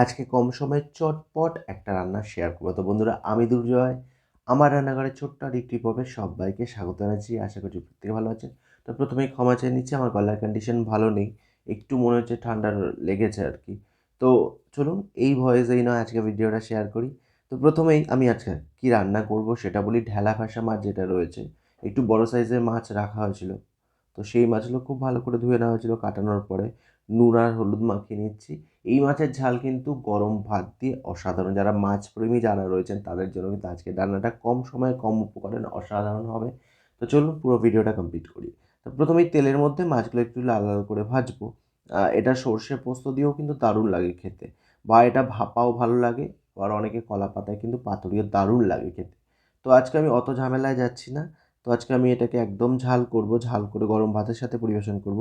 আজকে কম সময়ে চটপট একটা রান্না শেয়ার করব। তো বন্ধুরা, আমি দুর্জয়। আমার রান্নাঘরের ছোট্ট আর একটি পর্বে সবাইকে স্বাগত জানাচ্ছি। আশা করছি প্রত্যেকে ভালো আছেন। তো প্রথমেই ক্ষমা চেয়ে নিচ্ছি, আমার গলার কন্ডিশন ভালো নেই। একটু মনে হচ্ছে ঠান্ডার লেগেছে আর কি। তো চলুন, এই ভয়েসেই নয়, আজকে ভিডিওটা শেয়ার করি। তো প্রথমেই আমি আজকে কী রান্না করব সেটা বলি। ঢেলা ফাঁসা মাছ যেটা রয়েছে, একটু বড় সাইজের মাছ রাখা হয়েছিল। তো সেই মাছগুলো খুব ভালো করে ধুয়ে নেওয়া হয়েছিল কাটানোর পরে। নুন আর হলুদ মাখিয়ে নিচ্ছি। এই মাছের ঝাল কিন্তু গরম ভাত দিয়ে অসাধারণ। যারা মাছ প্রেমী যারা রয়েছেন, তাদের জন্য কিন্তু আজকে রান্নাটা কম সময়ে কম উপকরণে অসাধারণ হবে। তো চলুন পুরো ভিডিওটা কমপ্লিট করি। তো প্রথমেই তেলের মধ্যে মাছগুলো একটু লাল লাল করে ভাজবো। এটা সর্ষে পোস্ত দিয়েও কিন্তু দারুণ লাগে খেতে বা এটা ভাপাও ভালো লাগে আর অনেকে কলা পাতায় কিন্তু পাতুরিও দারুণ লাগে খেতে। তো আজকে আমি অত ঝামেলায় যাচ্ছি না। তো আজকে আমি এটাকে একদম ঝাল করব, ঝাল করে গরম ভাতের সাথে পরিবেশন করব।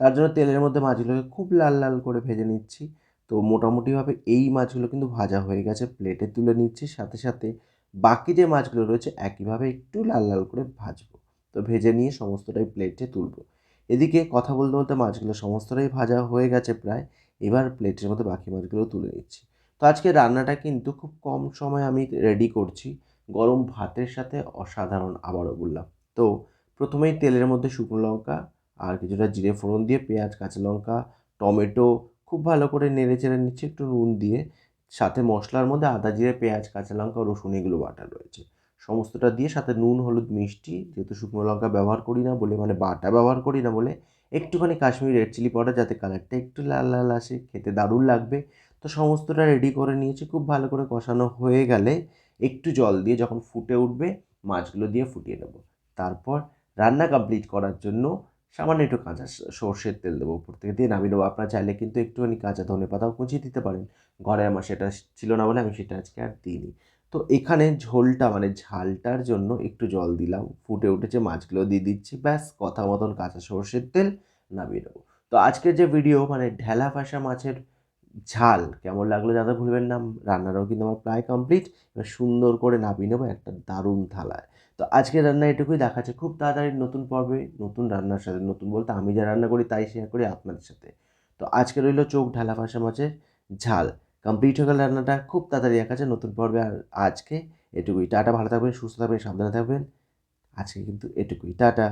তার জন্য তেলের মধ্যে মাছগুলোকে খুব লাল লাল করে ভেজে নিচ্ছি। তো মোটামুটিভাবে এই মাছগুলো কিন্তু ভাজা হয়ে গেছে, প্লেটে তুলে নিচ্ছি। সাথে সাথে বাকি যে মাছগুলো রয়েছে, একইভাবে একটু লাল লাল করে ভাজবো। তো ভেজে নিয়ে সমস্তটাই প্লেটে তুলবো। এদিকে কথা বলতে বলতে মাছগুলো সমস্তটাই ভাজা হয়ে গেছে প্রায়। এবার প্লেটের মধ্যে বাকি মাছগুলো তুলে নিচ্ছি। তো আজকে রান্নাটা কিন্তু খুব কম সময় আমি রেডি করছি। গরম ভাতের সাথে অসাধারণ আবারও বললাম তো প্রথমেই তেলের মধ্যে শুকনো লঙ্কা আর কিছুটা জিরে ফোড়ন দিয়ে পেঁয়াজ, কাঁচা লঙ্কা, টমেটো খুব ভালো করে নেড়ে চেড়ে নিচ্ছে, একটু নুন দিয়ে। সাথে মশলার মধ্যে আদা, জিরে, পেঁয়াজ, কাঁচা লঙ্কা, রসুন, এগুলো বাটা রয়েছে। সমস্তটা দিয়ে সাথে নুন, হলুদ, মিষ্টি, যেহেতু শুকনো লঙ্কা ব্যবহার করি না বলে মানে বাটা ব্যবহার করি না বলে, একটুখানি কাশ্মীরি রেড চিলি পাউডার যাতে কালারটা একটু লাল লাল আসে, খেতে দারুণ লাগবে। তো সমস্তটা রেডি করে নিয়েছি, খুব ভালো করে কষানো হয়ে গেলে একটু জল দিয়ে যখন ফুটে উঠবে, মাছগুলো দিয়ে ফুটিয়ে নেব। তারপর রান্না কমপ্লিট করার জন্য সামান্য একটু কাঁচা সর্ষের তেল দেবো উপর থেকে। দিয়ে নামিয়ে নেব। আপনারা চাইলে কিন্তু একটুখানি কাঁচা ধনে পাতাও কুচিয়ে দিতে পারেন। ঘরে আমার সেটা ছিল না বলে আমি সেটা আজকে আর দিইনি। তো এখানে ঝোলটা মানে ঝালটার জন্য একটু জল দিলাম। ফুটে উঠেছে, মাছগুলো দিয়ে দিচ্ছি। ব্যাস, কথা মতন কাঁচা সর্ষের তেল নামিয়ে নেব। তো আজকের যে ভিডিও মানে ঢেলা ফাঁসা মাছের ঝাল কেমন লাগল যাদের ভুলবেন না, রান্নাটাও কিন্তু আমার প্রায় কমপ্লিট এবার সুন্দর করে নামিয়ে নেব একটা দারুণ থালায়। তো আজকের রান্না এটুকুই দেখাচ্ছে খুব তাড়াতাড়ি নতুন পর্বে, নতুন রান্নার সাথে, নতুন বলতে আমি যা রান্না করি তাই শেয়ার করি আপনাদের সাথে। তো আজকে রইল চোখ ঢালা ফাঁসা মাছের ঝাল। কমপ্লিট হয়ে গেল রান্নাটা, খুব তাড়াতাড়ি দেখাচ্ছে নতুন পর্বে, আর আজকে এটুকুই। টাটা, ভালো থাকবেন, সুস্থ থাকবেন, সাবধানে থাকবেন। আজকে কিন্তু এটুকুই। টাটা।